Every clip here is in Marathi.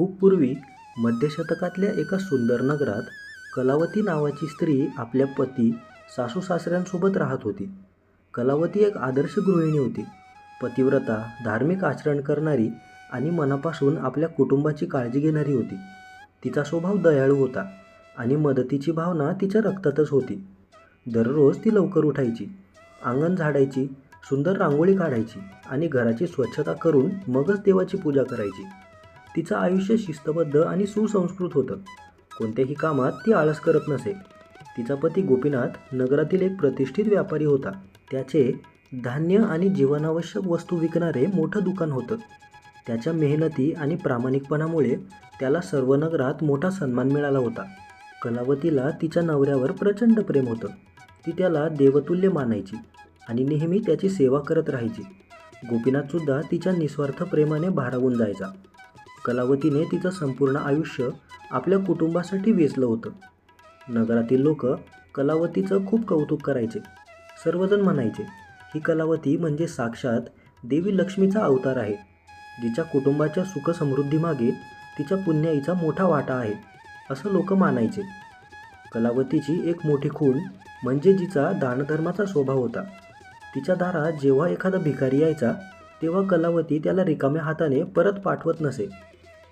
खूप पूर्वी मध्यशतकातल्या एका सुंदर नगरात कलावती नावाची स्त्री आपल्या पती सासू सासऱ्यांसोबत राहत होती. कलावती एक आदर्श गृहिणी होती. पतिव्रता धार्मिक आचरण करणारी आणि मनापासून आपल्या कुटुंबाची काळजी घेणारी होती. तिचा स्वभाव दयाळू होता आणि मदतीची भावना तिच्या रक्तातच होती. दररोज ती लवकर उठायची अंगण झाडायची सुंदर रांगोळी काढायची आणि घराची स्वच्छता करून मगच देवाची पूजा करायची. तिचं आयुष्य शिस्तबद्ध आणि सुसंस्कृत होतं. कोणत्याही कामात ती आळस करत नसे. तिचा पती गोपीनाथ नगरातील एक प्रतिष्ठित व्यापारी होता. त्याचे धान्य आणि जीवनावश्यक वस्तू विकणारे मोठं दुकान होतं. त्याच्या मेहनती आणि प्रामाणिकपणामुळे त्याला सर्व नगरात मोठा सन्मान मिळाला होता. कलावतीला तिच्या नवऱ्यावर प्रचंड प्रेम होतं. ती त्याला देवतुल्य मानायची आणि नेहमी त्याची सेवा करत राहायची. गोपीनाथसुद्धा तिच्या निस्वार्थ प्रेमाने भारावून जायचा. कलावतीने तिचं संपूर्ण आयुष्य आपल्या कुटुंबासाठी वेचलं होतं. नगरातील लोक कलावतीचं खूप कौतुक करायचे. सर्वजण म्हणायचे ही कलावती म्हणजे साक्षात देवी लक्ष्मीचा अवतार आहे जिच्या कुटुंबाच्या सुखसमृद्धीमागे तिच्या पुण्याईचा मोठा वाटा आहे असं लोक मानायचे. कलावतीची एक मोठी खूण म्हणजे जिचा दानधर्माचा स्वभाव होता. तिच्या दारात जेव्हा एखादा भिकारी यायचा तेव्हा कलावती त्याला रिकाम्या हाताने परत पाठवत नसे.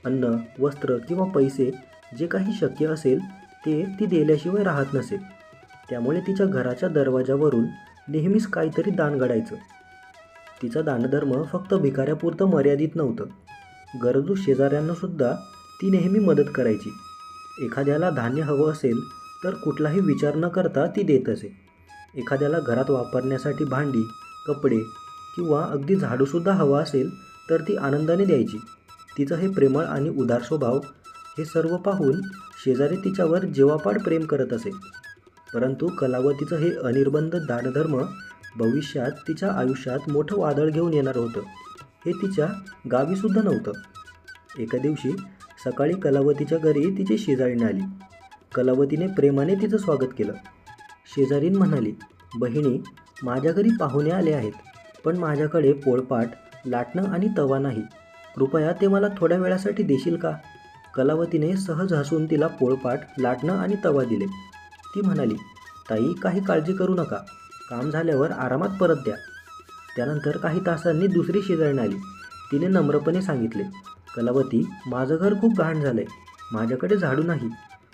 अन्न वस्त्र किंवा पैसे जे काही शक्य असेल ते ती दिल्याशिवाय राहत नसे. त्यामुळे तिच्या घराच्या दरवाजावरून नेहमीच काहीतरी दान घडायचं. तिचा दानधर्म फक्त भिकाऱ्यापुरतं मर्यादित नव्हतं. गरजू शेजाऱ्यांनासुद्धा ती नेहमी मदत करायची. एखाद्याला धान्य हवं असेल तर कुठलाही विचार न करता ती देत असे. एखाद्याला घरात वापरण्यासाठी भांडी कपडे किंवा अगदी झाडूसुद्धा हवा असेल तर ती आनंदाने द्यायची. तिचं हे प्रेमळ आणि उदार स्वभाव हे सर्व पाहून शेजारी तिच्यावर जेवापाड प्रेम करत असे. परंतु कलावतीचं हे अनिर्बंध दानधर्म भविष्यात तिच्या आयुष्यात मोठं वादळ घेऊन येणार होतं. हे तिच्या गावीसुद्धा नव्हतं. एका दिवशी सकाळी कलावतीच्या घरी तिची शेजारीण आली. कलावतीने प्रेमाने तिचं स्वागत केलं. शेजारीन म्हणाली बहिणी माझ्या घरी पाहुणे आले आहेत पण माझ्याकडे पोळपाट लाटणं आणि तवा नाही. कृपया ते मला थोड्या वेळासाठी देशील का? कलावतीने सहज हसून तिला पोळपाट लाटणं आणि तवा दिले. ती म्हणाली ताई काही काळजी करू नका. काम झाल्यावर आरामात परत द्या. त्यानंतर काही तासांनी दुसरी शेजारी आली. तिने नम्रपणे सांगितले कलावती माझं घर खूप घाण झालं आहे माझ्याकडे झाडू नाही.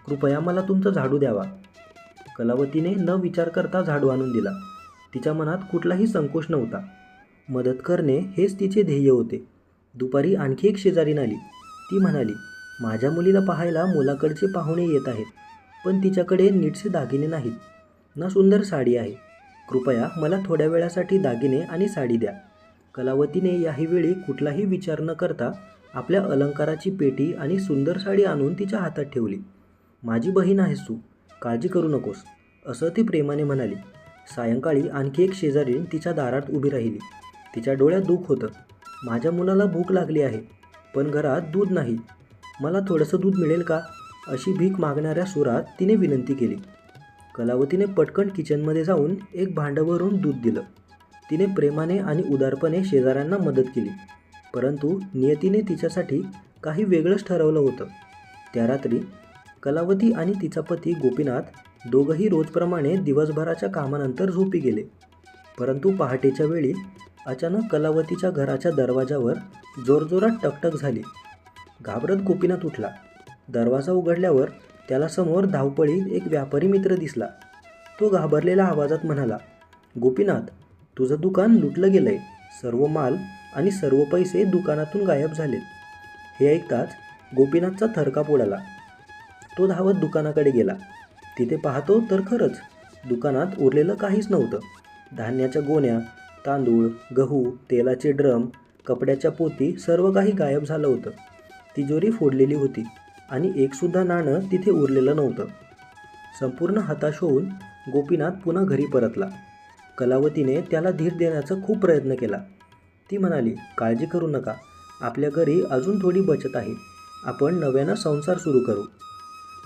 कृपया मला तुमचं झाडू द्यावा. कलावतीने न विचार करता झाडू आणून दिला. तिच्या मनात कुठलाही संकोच नव्हता. मदत करणे हेच तिचे ध्येय होते. दुपारी आणखी एक शेजारीण आली ती म्हणाली माझ्या मुलीला पाहायला मुलाकडचे पाहुणे येत आहेत पण तिच्याकडे नीटसे दागिने नाहीत. ना सुंदर साडी आहे. कृपया मला थोड्या वेळासाठी दागिने आणि साडी द्या. कलावतीने याही वेळी कुठलाही विचार न करता आपल्या अलंकाराची पेटी आणि सुंदर साडी आणून तिच्या हातात ठेवली. माझी बहीण आहेस तू काळजी करू नकोस असं ती प्रेमाने म्हणाली. सायंकाळी आणखी एक शेजारीण तिच्या दारात उभी राहिली. तिच्या डोळ्यात दुःख होतं. माझ्या मुलाला भूक लागली आहे पण घरात दूध नाही. मला थोडंसं दूध मिळेल का? अशी भीक मागणाऱ्या सुरात तिने विनंती केली. कलावतीने पटकन किचनमध्ये जाऊन एक भांडं भरून दूध दिलं. तिने प्रेमाने आणि उदारपणे शेजाऱ्यांना मदत केली. परंतु नियतीने तिच्यासाठी काही वेगळंच ठरवलं होतं. त्या रात्री कलावती आणि तिचा पती गोपीनाथ दोघंही रोजप्रमाणे दिवसभराच्या कामानंतर झोपी गेले. परंतु पहाटेच्या वेळी अचानक कलावतीच्या घराच्या दरवाजावर जोरजोरात टकटक झाली. घाबरत गोपीनाथ उठला. दरवाजा उघडल्यावर त्याला समोर धावपळीत एक व्यापारी मित्र दिसला. तो घाबरलेल्या आवाजात म्हणाला गोपीनाथ तुझं दुकान लुटलं गेलंय. सर्व माल आणि सर्व पैसे दुकानातून गायब झालेत. हे ऐकताच गोपीनाथचा थरकाप उडाला तो धावत दुकानाकडे गेला. तिथे पाहतो तर खरंच दुकानात उरलेलं काहीच नव्हतं. धान्याच्या गोण्या तांदूळ गहू तेलाचे ड्रम कपड्याच्या पोती सर्व काही गायब झालं होतं. तिजोरी फोडलेली होती आणि एकसुद्धा नाणं तिथे उरलेलं नव्हतं. संपूर्ण हताश होऊन गोपीनाथ पुन्हा घरी परतला. कलावतीने त्याला धीर देण्याचा खूप प्रयत्न केला. ती म्हणाली काळजी करू नका. आपल्या घरी अजून थोडी बचत आहे. आपण नव्यानं संसार सुरू करू.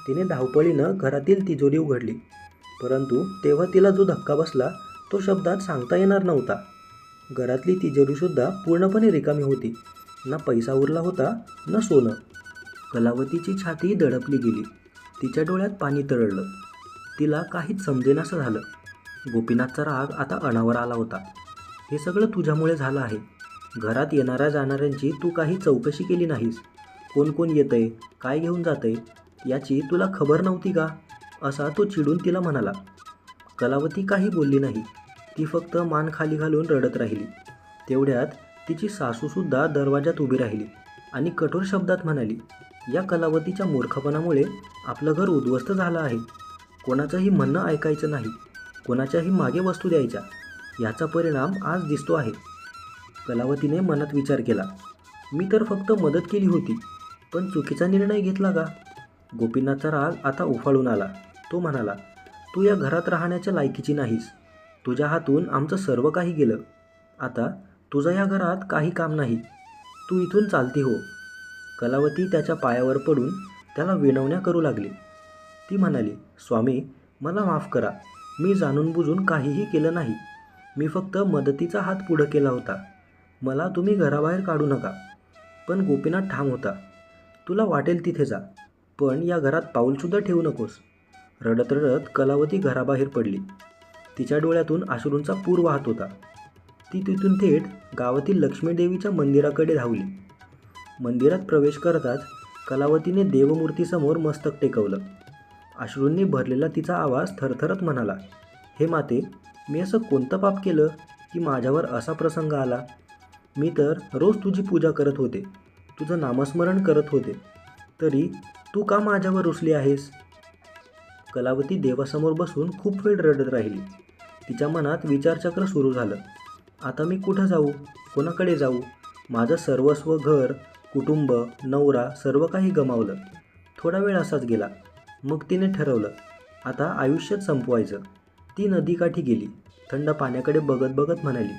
तिने धावपळीनं घरातील तिजोरी उघडली. परंतु तेव्हा तिला जो धक्का बसला तो शब्दात सांगता येणार नव्हता. घरातली तिजोरीसुद्धा पूर्णपणे रिकामी होती. ना पैसा उरला होता ना सोनं. कलावतीची छाती दडपली गेली. तिच्या डोळ्यात पाणी तरळलं. तिला काहीच समजेनासं झालं. गोपीनाथचा राग आता अणावर आला होता. हे सगळं तुझ्यामुळे झालं आहे. घरात येणाऱ्या जाणाऱ्यांची तू काही चौकशी केली नाहीस. कोण कोण येतंय काय घेऊन जातंय याची तुला खबर नव्हती का? असा तो चिडून तिला म्हणाला. कलावती काही बोलली नाही. ती फक्त मान खाली घालून रडत राहिली. तेवढ्यात तिची सासूसुद्धा दरवाजात उभी राहिली आणि कठोर शब्दात म्हणाली या कलावतीच्या मूर्खपणामुळे आपलं घर उद्ध्वस्त झालं आहे. कोणाचंही म्हणणं ऐकायचं नाही. कोणाच्याही मागे वस्तू द्यायच्या. याचा परिणाम आज दिसतो आहे. कलावतीने मनात विचार केला मी तर फक्त मदत केली होती पण चुकीचा निर्णय घेतला का? गोपीनाथचा राग आता उफाळून आला. तो म्हणाला तू या घरात राहण्याच्या लायकीची नाहीस. तुझ्या हातून आमचं सर्व काही गेलं. आता तुझं या घरात काही काम नाही. तू इथून चालती हो. कलावती त्याच्या पायावर पडून त्याला विनवण्या करू लागली. ती म्हणाली स्वामी मला माफ करा. मी जाणून बुजून काहीही केलं नाही. मी फक्त मदतीचा हात पुढं केला होता. मला तुम्ही घराबाहेर काढू नका. पण गोपीनाथ ठाम होता. तुला वाटेल तिथे जा. पण या घरात पाऊलसुद्धा ठेवू नकोस. रडत रडत कलावती घराबाहेर पडली. तिच्या डोळ्यातून आश्रूंचा पूर वाहत होता. ती तिथून थेट गावातील लक्ष्मीदेवीच्या मंदिराकडे धावली. मंदिरात प्रवेश करताच कलावतीने देवमूर्तीसमोर मस्तक टेकवलं. अश्रूंनी भरलेला तिचा आवाज थरथरत म्हणाला हे माते मी असं कोणतं पाप केलं की माझ्यावर असा प्रसंग आला? मी तर रोज तुझी पूजा करत होते तुझं नामस्मरण करत होते. तरी तू का माझ्यावर रुसली आहेस? कलावती देवासमोर बसून खूप वेळ रडत राहिली. तिच्या मनात विचारचक्र सुरू झालं. आता मी कुठं जाऊ? कोणाकडे जाऊ? माझं सर्वस्व घर कुटुंब नवरा सर्व काही गमावलं. थोडा वेळ असाच गेला. मग तिने ठरवलं. आता आयुष्यात संपवायचं. ती नदीकाठी गेली. थंड पाण्याकडे बघत बघत म्हणाली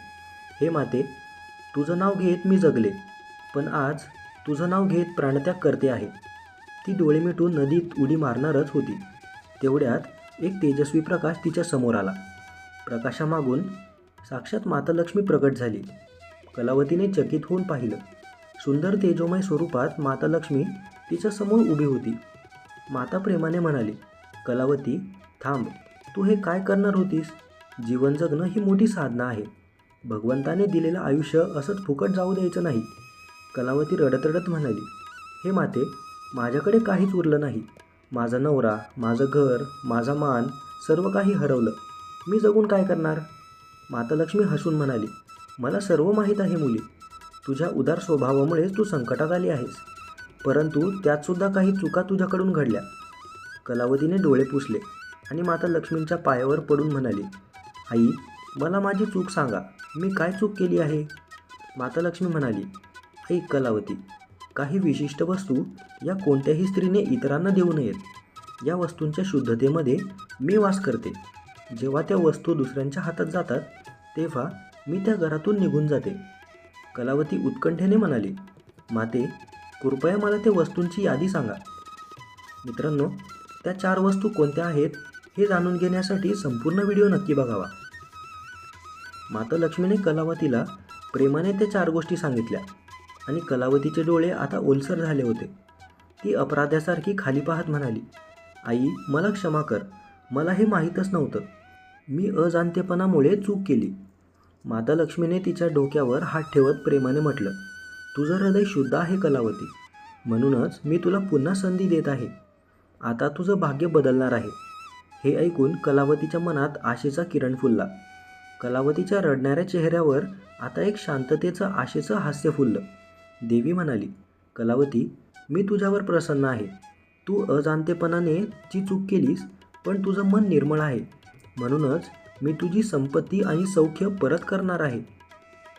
हे माते तुझं नाव घेत मी जगले पण आज तुझं नाव घेत प्राणत्याग करते आहे. ती डोळे मिटून नदीत उडी मारणारच होती. तेवढ्यात एक तेजस्वी प्रकाश तिच्या समोर आला. प्रकाशामागून साक्षात माता लक्ष्मी प्रकट झाली. कलावतीने चकित होऊन पाहिलं. सुंदर तेजोमय स्वरूपात माता लक्ष्मी तिच्या समोर उभी होती. माता प्रेमाने म्हणाली कलावती थांब. तू हे काय करणार होतीस? जीवन जगणं ही मोठी साधना आहे. भगवंताने दिलेलं आयुष्य असंच फुकट जाऊ द्यायचं नाही. कलावती रडत रडत म्हणाली हे माते माझ्याकडे काहीच उरलं नाही. माझा नवरा माझं घर माझा मान सर्व काही हरवलं. मी जगून काय करणार? माता लक्ष्मी हसून म्हणाली मला सर्व माहीत आहे मुली. तुझ्या उदार स्वभावामुळेच तू संकटात आली आहेस. परंतु त्यातसुद्धा काही चुका तुझ्याकडून घडल्या. कलावतीने डोळे पुसले आणि माता लक्ष्मींच्या पायावर पडून म्हणाली आई मला माझी चूक सांगा. मी काय चूक केली आहे? माता लक्ष्मी म्हणाली ऐक कलावती काही विशिष्ट वस्तू या कोणत्याही स्त्रीने इतरांना देऊ नयेत. या वस्तूंच्या शुद्धतेमध्ये मी वास करते. जेव्हा त्या वस्तू दुसऱ्यांच्या हातात जातात तेव्हा मी त्या घरातून निघून जाते. कलावती उत्कंठेने म्हणाली माते कृपया मला त्या वस्तूंची यादी सांगा. मित्रांनो त्या चार वस्तू कोणत्या आहेत हे जाणून घेण्यासाठी संपूर्ण व्हिडिओ नक्की बघावा. माता लक्ष्मीने कलावतीला प्रेमाने त्या चार गोष्टी सांगितल्या आणि कलावतीचे डोळे आता ओलसर झाले होते. ती अपराध्यासारखी खाली पाहत म्हणाली आई मला क्षमा कर. मला हे माहीतच नव्हतं. मी अजाणतेपणामुळे चूक केली. माता लक्ष्मीने तिच्या डोक्यावर हात ठेवत प्रेमाने म्हटलं तुझं हृदय शुद्ध आहे कलावती. म्हणूनच मी तुला पुन्हा संधी देत आहे. आता तुझं भाग्य बदलणार आहे. हे ऐकून कलावतीच्या मनात आशेचा किरण फुलला. कलावतीच्या रडणाऱ्या चेहऱ्यावर आता एक शांततेचं आशेचं हास्य फुललं. देवी म्हणाली कलावती मी तुझ्यावर प्रसन्न आहे. तू अजाणतेपणाने जी चूक केलीस पण तुझं मन निर्मळ आहे. म्हणूनच मी तुझी संपत्ती आणि सौख्य परत करणार आहे.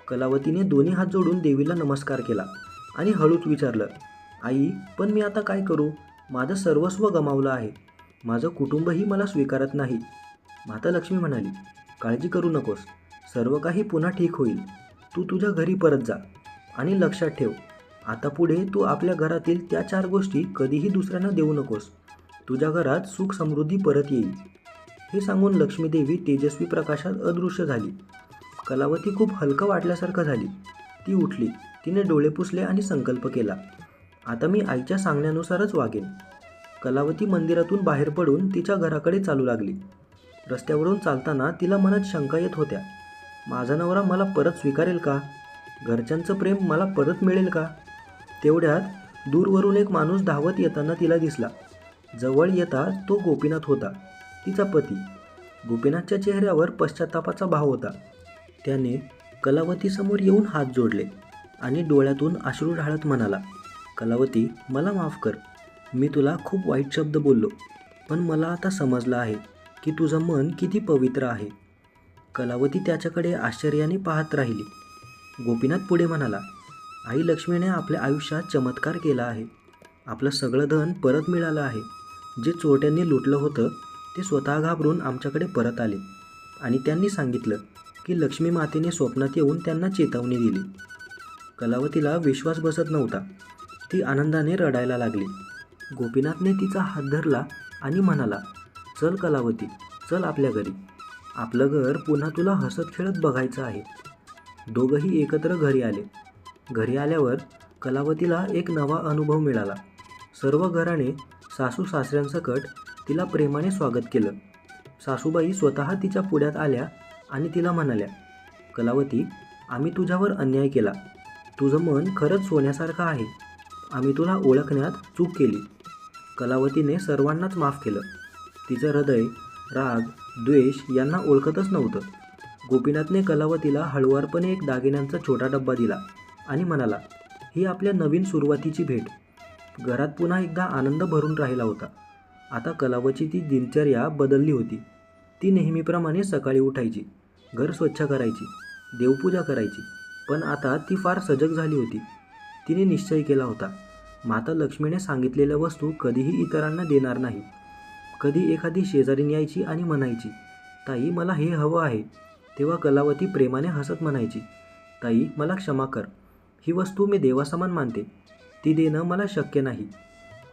कलावतीने दोन्ही हात जोडून देवीला नमस्कार केला आणि हळूच विचारलं आई पण मी आता काय करू? माझं सर्वस्व गमावलं आहे. माझं कुटुंबही मला स्वीकारत नाही. माता लक्ष्मी म्हणाली काळजी करू नकोस. सर्व काही पुन्हा ठीक होईल. तू तुझ्या घरी परत जा आणि लक्षात ठेव. आता पुढे तू आपल्या घरातील त्या चार गोष्टी कधीही दुसऱ्यांना देऊ नकोस. तुझ्या घरात सुख समृद्धी परत येईल. हे सांगून लक्ष्मीदेवी तेजस्वी प्रकाशात अदृश्य झाली. कलावती खूप हलकं वाटल्यासारखं झाली. ती उठली. तिने डोळे पुसले आणि संकल्प केला. आता मी आईच्या सांगण्यानुसारच वागेन. कलावती मंदिरातून बाहेर पडून तिच्या घराकडे चालू लागली. रस्त्यावरून चालताना तिला मनात शंका येत होत्या. माझा नवरा मला परत स्वीकारेल का? घरच्यांचं प्रेम मला परत मिळेल का? तेवढ्यात दूरवरून एक माणूस धावत येताना तिला दिसला. जवळ येता तो गोपीनाथ होता. तिचा पती. गोपीनाथच्या चेहऱ्यावर पश्चातापाचा भाव होता. त्याने कलावतीसमोर येऊन हात जोडले आणि डोळ्यातून अश्रू ढाळत म्हणाला कलावती मला माफ कर. मी तुला खूप वाईट शब्द बोललो पण मला आता समजलं आहे की तुझं मन किती पवित्र आहे. कलावती त्याच्याकडे आश्चर्याने पाहत राहिली. गोपीनाथ पुढे म्हणाला आई लक्ष्मीने आपल्या आयुष्यात चमत्कार केला आहे. आपलं सगळं धन परत मिळालं आहे. जे चोरट्यांनी लुटलं होतं ते स्वतः घाबरून आमच्याकडे परत आले आणि त्यांनी सांगितलं की लक्ष्मी मातेने स्वप्नात येऊन त्यांना चेतावणी दिली. कलावतीला विश्वास बसत नव्हता. ती आनंदाने रडायला लागली. गोपीनाथने तिचा हात धरला आणि म्हणाला चल कलावती चल आपल्या घरी. आपलं घर पुन्हा तुला हसत खेळत बघायचं आहे. दोघंही एकत्र घरी आले. घरी आल्यावर कलावतीला एक नवा अनुभव मिळाला. सर्व घराने सासू सासऱ्यांसकट तिला प्रेमाने स्वागत केलं. सासूबाई स्वतः तिच्या पुढ्यात आल्या आणि तिला म्हणाल्या कलावती आम्ही तुझ्यावर अन्याय केला. तुझं मन खरंच सोन्यासारखं आहे. आम्ही तुला ओळखण्यात चूक केली. कलावतीने सर्वांनाच माफ केलं. तिचं हृदय राग द्वेष यांना ओळखतच नव्हतं. गोपीनाथने कलावतीला हळुवारपणे एक दागिन्यांचा छोटा डब्बा दिला आणि म्हणाला ही आपल्या नवीन सुरुवातीची भेट. घरात पुन्हा एकदा आनंद भरून राहिला होता. आता कलावची ती दिनचर्या बदलली होती. ती नेहमीप्रमाणे सकाळी उठायची घर स्वच्छ करायची देवपूजा करायची पण आता ती फार सजग झाली होती. तिने निश्चय केला होता माता लक्ष्मीने सांगितलेल्या वस्तू कधीही इतरांना देणार नाही. कधी एखादी शेजारीन यायची आणि म्हणायची ताई मला हे हवं आहे. तेव्हा कलावती प्रेमाने हसत म्हणायची ताई मला क्षमा कर. ही वस्तू मी देवासमान मानते. ती देणं मला शक्य नाही.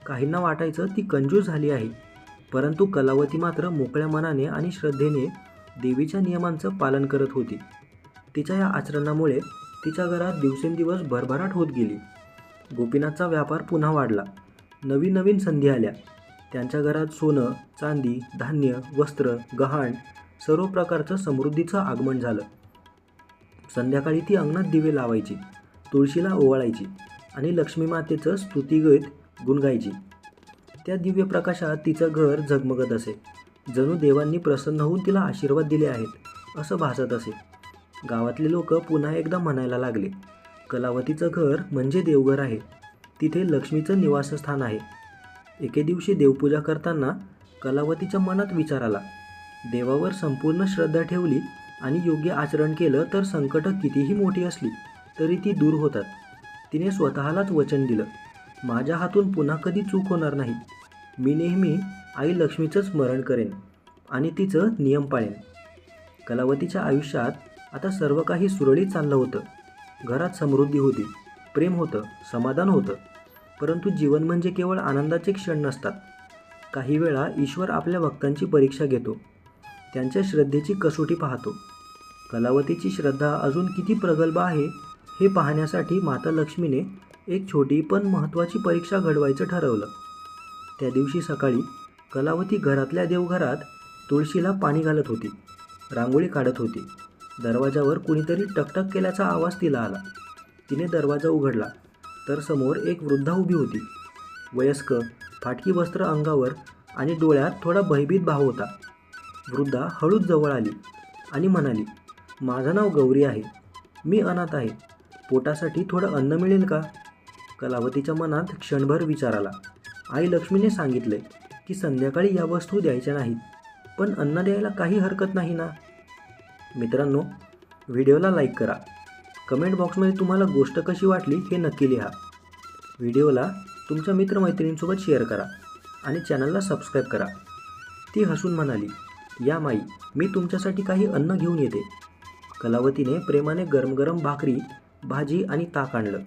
काहींना वाटायचं ती कंजूस झाली आहे. परंतु कलावती मात्र मोकळ्या मनाने आणि श्रद्धेने देवीच्या नियमांचं पालन करत होती. तिच्या या आचरणामुळे तिच्या घरात दिवसेंदिवस भरभराट होत गेली. गोपीनाथचा व्यापार पुन्हा वाढला. नवीन नवीन संधी आल्या. त्यांच्या घरात सोनं चांदी धान्य वस्त्र गहाण सर्व प्रकारचं समृद्धीचं आगमन झालं. संध्याकाळी ती अंगणात दिवे लावायची तुळशीला ओवाळायची आणि लक्ष्मी मातेचं स्तुतिगीत गुणगायची त्या दिव्य प्रकाशात तिचं घर झगमगत असे. जणू देवांनी प्रसन्न होऊन तिला आशीर्वाद दिले आहेत असं भासत असे. गावातले लोक पुन्हा एकदा म्हणायला लागले कलावतीचं घर म्हणजे देवघर आहे. तिथे लक्ष्मीचं निवासस्थान आहे. एके दिवशी देवपूजा करताना कलावतीच्या मनात विचार आला. देवावर संपूर्ण श्रद्धा ठेवली आणि योग्य आचरण केलं तर संकटं कितीही मोठी असली तरी ती दूर होतात. तिने स्वतःलाच वचन दिलं. माझ्या हातून पुन्हा कधी चूक होणार नाही. मी नेहमी आई लक्ष्मीचं स्मरण करेन आणि तिचं नियम पाळेन. कलावतीच्या आयुष्यात आता सर्व काही सुरळीत चाललं होतं. घरात समृद्धी होती प्रेम होतं समाधान होतं. परंतु जीवन म्हणजे केवळ आनंदाचे क्षण नसतात. काही वेळा ईश्वर आपल्या भक्तांची परीक्षा घेतो. त्यांच्या श्रद्धेची कसोटी पाहतो. कलावतीची श्रद्धा अजून किती प्रगल्भ आहे हे पाहण्यासाठी माता लक्ष्मीने एक छोटी पण महत्त्वाची परीक्षा घडवायचं ठरवलं. त्या दिवशी सकाळी कलावती घरातल्या देवघरात तुळशीला पाणी घालत होती. रांगोळी काढत होती. दरवाजावर कुणीतरी टकटक केल्याचा आवाज तिला आला. तिने दरवाजा उघडला. तर समोर एक वृद्धा उभी होती. वयस्क फाटकी वस्त्र अंगावर आणि डोळ्यात थोडा भयभीत भाव होता. वृद्धा हळूच जवळ आली आणि म्हणाली माझं नाव गौरी आहे. मी अनाथ आहे. पोटासाठी थोडं अन्न मिळेल का? कलावतीच्या मनात क्षणभर विचार आला. आई लक्ष्मीने सांगितले की संध्याकाळी या वस्तू द्यायच्या नाहीत पण अन्न द्यायला काही हरकत नाही ना? मित्रांनो व्हिडिओला लाईक करा. कमेंट बॉक्समध्ये तुम्हाला गोष्ट कशी वाटली हे नक्की लिहा. व्हिडिओला तुमच्या मित्रमैत्रिणींसोबत शेअर करा आणि चॅनलला सबस्क्राईब करा. ती हसून म्हणाली या माई मी तुमच्यासाठी काही अन्न घेऊन येते. कलावतीने प्रेमाने गरम गरम भाकरी भाजी आणि ताक आणलं.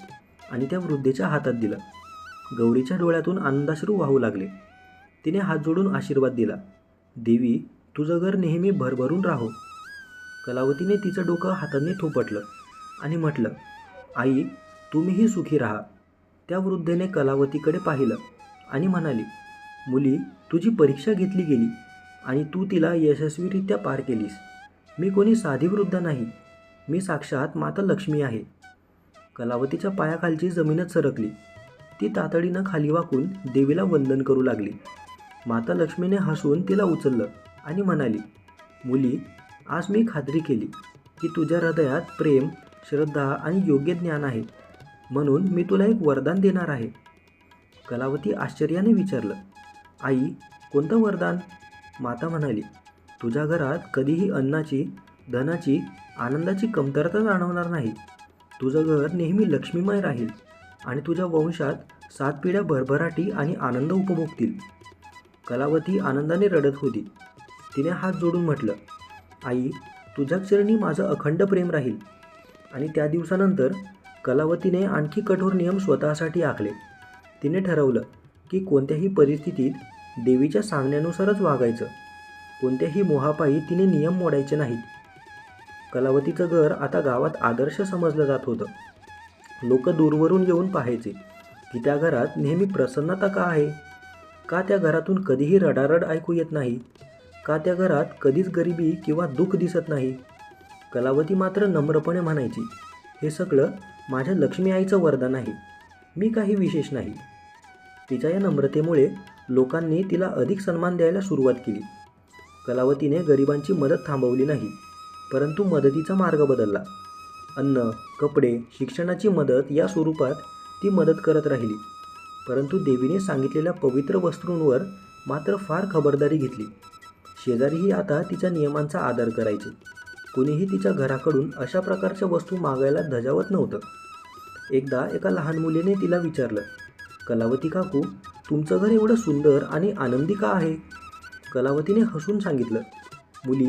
आणि त्या वृद्धेच्या हातात दिलं. गौरीच्या डोळ्यातून आनंदाश्रू वाहू लागले. तिने हात जोडून आशीर्वाद दिला. देवी तुझं घर नेहमी भरभरून राहो. कलावतीने तिचं डोकं हाताने थोपटलं आणि म्हटलं आई तुम्हीही सुखी राहा. त्या वृद्धेने कलावतीकडे पाहिलं आणि म्हणाली मुली तुझी परीक्षा घेतली गेली आणि तू तिला यशस्वीरित्या पार केलीस. मी कोणी साधी वृद्ध नाही. मी साक्षात माता लक्ष्मी आहे. कलावतीच्या पायाखालची जमीनच सरकली. ती तातडीनं खाली वाकून देवीला वंदन करू लागली. माता लक्ष्मीने हसून तिला उचललं आणि म्हणाली मुली आज मी खात्री केली की तुझ्या हृदयात प्रेम श्रद्धा आणि योग्य ज्ञान आहे. म्हणून मी तुला एक वरदान देणार आहे. कलावती आश्चर्याने विचारलं आई कोणतं वरदान? माता म्हणाली तुझ्या घरात कधीही अन्नाची धनाची आनंदाची कमतरता जाणवणार नाही. तुझं घर नेहमी लक्ष्मीमय राहील आणि तुझ्या वंशात सात पिढ्या भरभराटी आणि आनंद उपभोगतील. कलावती आनंदाने रडत होती. तिने हात जोडून म्हटलं आई तुझ्या चरणी माझं अखंड प्रेम राहील. आणि त्या दिवसानंतर कलावतीने आणखी कठोर नियम स्वतःसाठी आखले. तिने ठरवलं की कोणत्याही परिस्थितीत देवीच्या सांगण्यानुसारच वागायचं. कोणत्याही मोहापायी तिने नियम मोडायचे नाहीत. कलावतीचं घर आता गावात आदर्श समजलं जात होतं. लोक दूरवरून येऊन पाहायचे की त्या घरात नेहमी प्रसन्नता का आहे? का त्या घरातून कधीही रडारड ऐकू येत नाही? का त्या घरात कधीच गरिबी किंवा दुःख दिसत नाही? कलावती मात्र नम्रपणे म्हणायची हे सगळं माझ्या लक्ष्मी आईचं वरदान आहे. मी काही विशेष नाही. तिच्या या नम्रतेमुळे लोकांनी तिला अधिक सन्मान द्यायला सुरुवात केली. कलावतीने गरिबांची मदत थांबवली नाही. परंतु मदतीचा मार्ग बदलला. अन्न कपडे शिक्षणाची मदत या स्वरूपात ती मदत करत राहिली. परंतु देवीने सांगितलेल्या पवित्र वस्तूंवर मात्र फार खबरदारी घेतली. शेजारीही आता तिच्या नियमांचा आदर करायचे. कुणीही तिच्या घराकडून अशा प्रकारच्या वस्तू मागायला धजावत नव्हतं. एकदा एका लहान मुलीने तिला विचारलं कलावती काकू तुमचं घर एवढं सुंदर आणि आनंदी का आहे? कलावतीने हसून सांगितलं मुली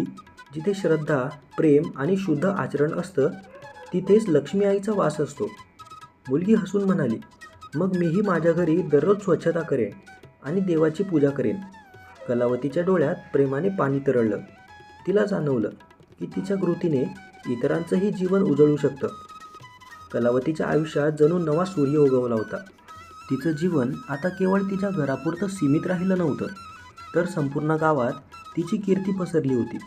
जिथे श्रद्धा प्रेम आणि शुद्ध आचरण असतं तिथेच लक्ष्मी आईचा वास असतो. मुलगी हसून म्हणाली मग मीही माझ्या घरी दररोज स्वच्छता करेन आणि देवाची पूजा करेन. कलावतीच्या डोळ्यात प्रेमाने पाणी तरळलं. तिला जाणवलं की तिच्या कृतीने इतरांचंही जीवन उजळू शकतं. कलावतीच्या आयुष्यात जणू नवा सूर्य उगवला होता. तिचं जीवन आता केवळ तिच्या घरापुरतं सीमित राहिलं नव्हतं तर संपूर्ण गावात तिची कीर्ती पसरली होती.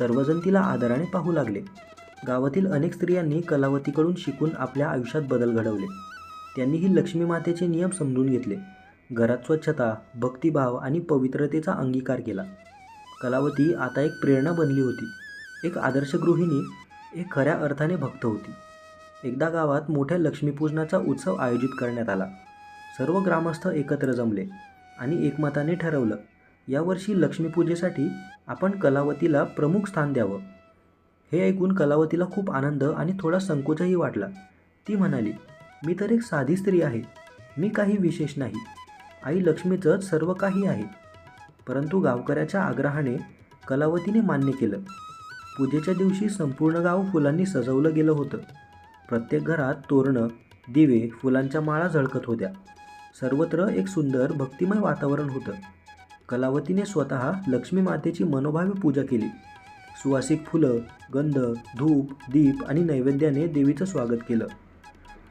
सर्वजण तिला आदराने पाहू लागले. गावातील अनेक स्त्रियांनी कलावतीकडून शिकून आपल्या आयुष्यात बदल घडवले. त्यांनीही लक्ष्मी मातेचे नियम समजून घेतले. घरात स्वच्छता भक्तिभाव आणि पवित्रतेचा अंगीकार केला. कलावती आता एक प्रेरणा बनली होती. एक आदर्श गृहिणी एक खऱ्या अर्थाने भक्त होती. एकदा गावात मोठ्या लक्ष्मीपूजनाचा उत्सव आयोजित करण्यात आला. सर्व ग्रामस्थ एकत्र जमले आणि एकमताने ठरवलं यावर्षी लक्ष्मीपूजेसाठी आपण कलावतीला प्रमुख स्थान द्यावं. हे ऐकून कलावतीला खूप आनंद आणि थोडा संकोचही वाटला. ती म्हणाली मी तर एक साधी स्त्री आहे. मी काही विशेष नाही. आई लक्ष्मीचंच सर्व काही आहे. परंतु गावकऱ्याच्या आग्रहाने कलावतीने मान्य केलं. पूजेच्या दिवशी संपूर्ण गाव फुलांनी सजवलं गेलं होतं. प्रत्येक घरात तोरणं दिवे फुलांच्या माळा झळकत होत्या. सर्वत्र एक सुंदर भक्तिमय वातावरण होतं. कलावतीने स्वतः लक्ष्मी मातेची मनोभावी पूजा केली. सुवासिक फुलं गंध धूप दीप आणि नैवेद्याने देवीचं स्वागत केलं.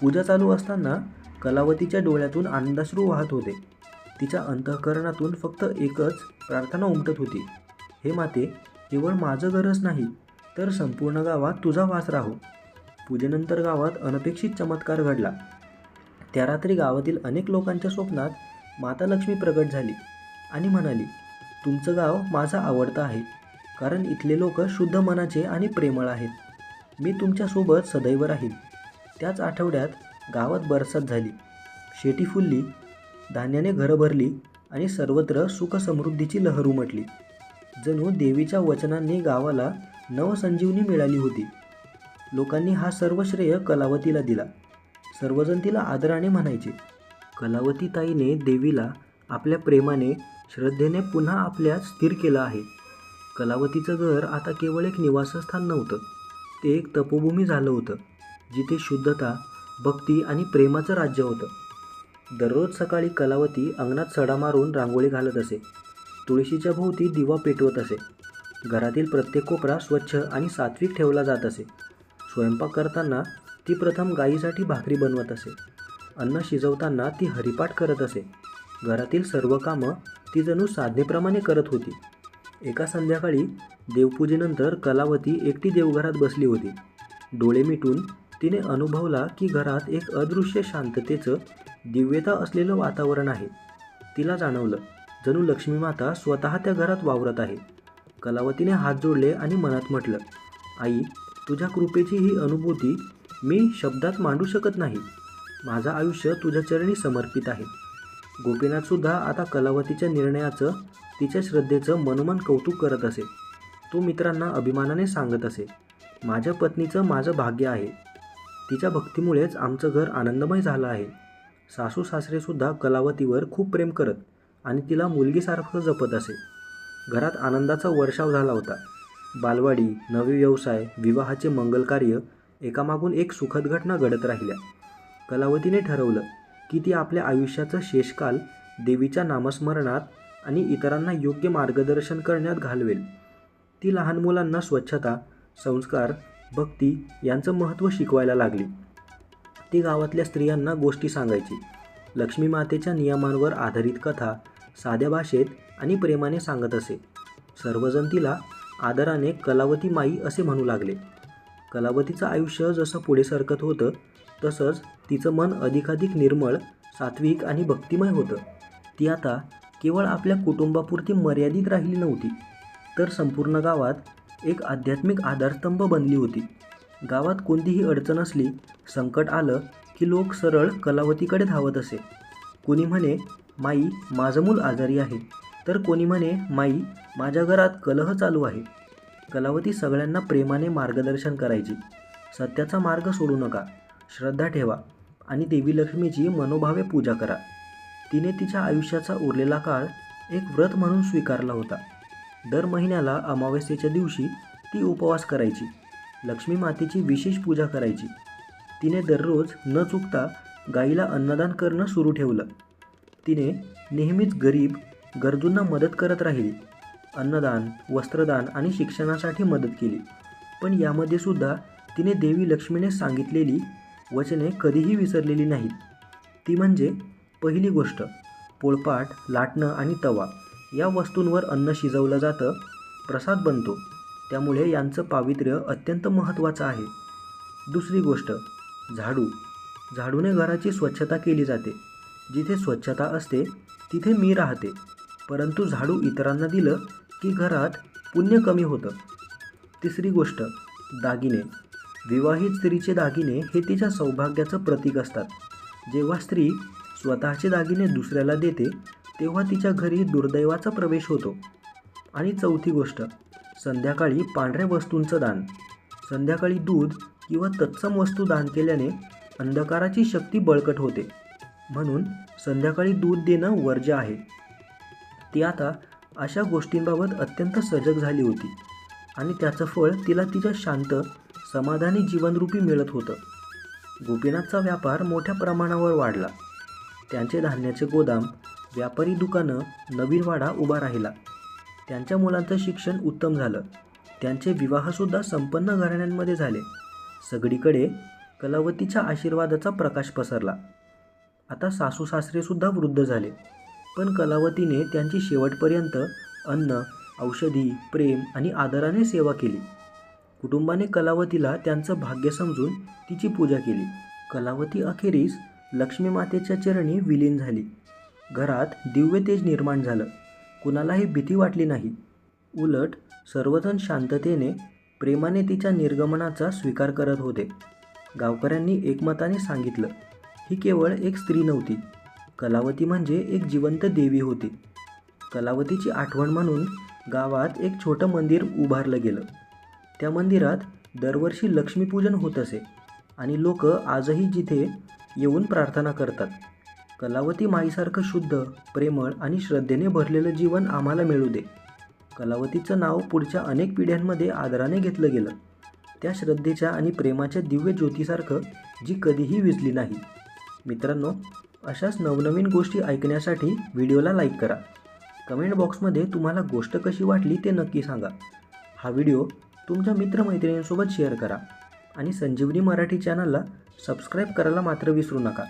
पूजा चालू असताना कलावतीच्या डोळ्यातून आनंदाश्रू वाहत होते. तिच्या अंतःकरणातून फक्त एकच प्रार्थना उमटत होती. हे माते केवळ माझं घरच नाही तर संपूर्ण गावात तुझा वास राहो. पूजेनंतर गावात अनपेक्षित चमत्कार घडला. त्या रात्री गावातील अनेक लोकांच्या स्वप्नात माता लक्ष्मी प्रगट झाली. आणि म्हणाली तुमचं गाव माझं आवडतं आहे कारण इथले लोक शुद्ध मनाचे आणि प्रेमळ आहेत. मी तुमच्यासोबत सदैव राहील. त्याच आठवड्यात गावात बरसात झाली. शेती फुलली धान्याने घरं भरली आणि सर्वत्र सुखसमृद्धीची लहर उमटली. जणू देवीच्या वचनांनी गावाला नवसंजीवनी मिळाली होती. लोकांनी हा सर्व श्रेय कलावतीला दिला. सर्वजण तिला आदराने म्हणायचे कलावती ताईने देवीला आपल्या प्रेमाने श्रद्धेने पुन्हा आपल्यात स्थिर केलं आहे. कलावतीचं घर आता केवळ एक निवासस्थान नव्हतं. ते एक तपोभूमी झालं होतं जिथे शुद्धता भक्ती आणि प्रेमाचं राज्य होतं. दररोज सकाळी कलावती अंगणात सडा मारून रांगोळी घालत असे. तुळशीच्या भोवती दिवा पेटवत असे. घरातील प्रत्येक कोपरा स्वच्छ आणि सात्विक ठेवला जात असे. स्वयंपाक करताना ती प्रथम गायीसाठी भाकरी बनवत असे. अन्न शिजवताना ती हरिपाठ करत असे. घरातील सर्व कामं ती जणू साधनेप्रमाणे करत होती. एका संध्याकाळी देवपूजेनंतर कलावती एकटी देवघरात बसली होती. डोळे मिटून तिने अनुभवला की घरात एक अदृश्य शांततेचं दिव्यता असलेलं वातावरण आहे. तिला जाणवलं जणू लक्ष्मी माता स्वतः त्या घरात वावरत आहे. कलावतीने हात जोडले आणि मनात म्हटलं आई तुझ्या कृपेची ही अनुभूती मी शब्दात मांडू शकत नाही. माझं आयुष्य तुझ्या चरणी समर्पित आहे. गोपीनाथसुद्धा आता कलावतीच्या निर्णयाचं तिच्या श्रद्धेचं मनोमन कौतुक करत असे. तो मित्रांना अभिमानाने सांगत असे माझ्या पत्नीचं माझं भाग्य आहे. तिच्या भक्तीमुळेच आमचं घर आनंदमय झालं आहे. सासू सासरेसुद्धा कलावतीवर खूप प्रेम करत आणि तिला मुलगीसारखं जपत असे. घरात आनंदाचा वर्षाव झाला होता. बालवाडी नवे व्यवसाय विवाहाचे मंगल कार्य एकामागून एक सुखद घटना घडत राहिल्या. कलावतीने ठरवलं की ती आपल्या आयुष्याचं शेषकाल देवीच्या नामस्मरणात आणि इतरांना योग्य मार्गदर्शन करण्यात घालवेल. ती लहान मुलांना स्वच्छता संस्कार भक्ती यांचं महत्त्व शिकवायला लागली. ती गावातल्या स्त्रियांना गोष्टी सांगायची. लक्ष्मी मातेच्या नियमांवर आधारित कथा साध्या भाषेत आणि प्रेमाने सांगत असे. सर्वजण तिला आदराने कलावती माई असे म्हणू लागले. कलावतीचं आयुष्य जसं पुढे सरकत होतं तसंच तिचं मन अधिकाधिक निर्मळ सात्विक आणि भक्तिमय होतं. ती आता केवळ आपल्या कुटुंबापुरती मर्यादित राहिली नव्हती तर संपूर्ण गावात एक आध्यात्मिक आधारस्तंभ बनली होती. गावात कोणतीही अडचण असली संकट आलं की लोक सरळ कलावतीकडे धावत असे. कोणी म्हणे माई माझं मूल आजारी आहे. तर कोणी म्हणे माई माझ्या घरात कलह चालू आहे. कलावती सगळ्यांना प्रेमाने मार्गदर्शन करायची. सत्याचा मार्ग सोडू नका. श्रद्धा ठेवा. आणि देवी लक्ष्मीची मनोभावे पूजा करा. तिने तिच्या आयुष्याचा उरलेला काळ एक व्रत म्हणून स्वीकारला होता. दर महिन्याला अमावस्येच्या दिवशी ती उपवास करायची. लक्ष्मी मातेची विशेष पूजा करायची. तिने दररोज न चुकता गाईला अन्नदान करणं सुरू ठेवलं. तिने नेहमीच गरीब गरजूंना मदत करत राहिली. अन्नदान वस्त्रदान आणि शिक्षणासाठी मदत केली. पण यामध्ये सुद्धा तिने देवी लक्ष्मीने सांगितलेली वचने कधीही विसरलेली नाहीत. ती म्हणजे पहिली गोष्ट पोळपाट लाटणं आणि तवा या वस्तूंवर अन्न शिजवलं जातं प्रसाद बनतो. त्यामुळे यांचं पावित्र्य अत्यंत महत्त्वाचं आहे. दुसरी गोष्ट झाडू. झाडूने घराची स्वच्छता केली जाते. जिथे स्वच्छता असते तिथे मी राहते. परंतु झाडू इतरांना दिलं की घरात पुण्य कमी होतं. तिसरी गोष्ट दागिने. विवाहित स्त्रीचे दागिने हे तिच्या सौभाग्याचं प्रतीक असतात. जेव्हा स्त्री स्वतःचे दागिने दुसऱ्याला देते तेव्हा तिच्या घरी दुर्दैवाचा प्रवेश होतो. आणि चौथी गोष्ट संध्याकाळी पांढऱ्या वस्तूंचं दान. संध्याकाळी दूध किंवा तत्सम वस्तू दान केल्याने अंधकाराची शक्ती बळकट होते. म्हणून संध्याकाळी दूध देणं वर्ज्य आहे. ती आता अशा गोष्टींबाबत अत्यंत सजग झाली होती. आणि त्याचं फळ तिला तिच्या शांत समाधानी जीवनरूपी मिळत होतं. गोपीनाथचा व्यापार मोठ्या प्रमाणावर वाढला. त्यांचे धान्याचे गोदाम व्यापारी दुकानं नवीन वाडा उभा राहिला. त्यांच्या मुलांचं शिक्षण उत्तम झालं. त्यांचे विवाहसुद्धा संपन्न घराण्यांमध्ये झाले. सगळीकडे कलावतीच्या आशीर्वादाचा प्रकाश पसरला. आता सासू सासरेसुद्धा वृद्ध झाले. पण कलावतीने त्यांची शेवटपर्यंत अन्न औषधी प्रेम आणि आदराने सेवा केली. कुटुंबाने कलावतीला त्यांचं भाग्य समजून तिची पूजा केली. कलावती अखेरीस लक्ष्मी मातेच्या चरणी विलीन झाली. घरात दिव्य तेज निर्माण झालं. कुणालाही भीती वाटली नाही. उलट सर्वजण शांततेने प्रेमाने तिच्या निर्गमनाचा स्वीकार करत होते. गावकऱ्यांनी एकमताने सांगितलं ही केवळ एक स्त्री नव्हती. कलावती म्हणजे एक जिवंत देवी होती. कलावतीची आठवण म्हणून गावात एक छोटं मंदिर उभारलं गेलं. त्या मंदिरात दरवर्षी लक्ष्मीपूजन होत असे आणि लोक आजही जिथे येऊन प्रार्थना करतात. कलावती माईसारखं शुद्ध प्रेमळ आणि श्रद्धेने भरलेलं जीवन आम्हाला मिळू दे. कलावतीचं नाव पुढच्या अनेक पिढ्यांमध्ये आदराने घेतलं गेलं. त्या श्रद्धेच्या आणि प्रेमाच्या दिव्य ज्योतीसारखं जी कधीही विजली नाही. मित्रांनो अशाच नवनवीन गोष्टी ऐकण्यासाठी व्हिडिओला लाईक करा. कमेंट बॉक्समध्ये तुम्हाला गोष्ट कशी वाटली ते नक्की सांगा. हा व्हिडिओ तुमच्या मित्रमैत्रिणींसोबत शेअर करा. आणि संजीवनी मराठी चॅनलला सबस्क्राईब करायला मात्र विसरू नका.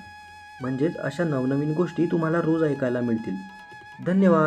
म्हणजेच अशा नवनवीन गोष्टी तुम्हाला रोज ऐकायला मिळतील. धन्यवाद.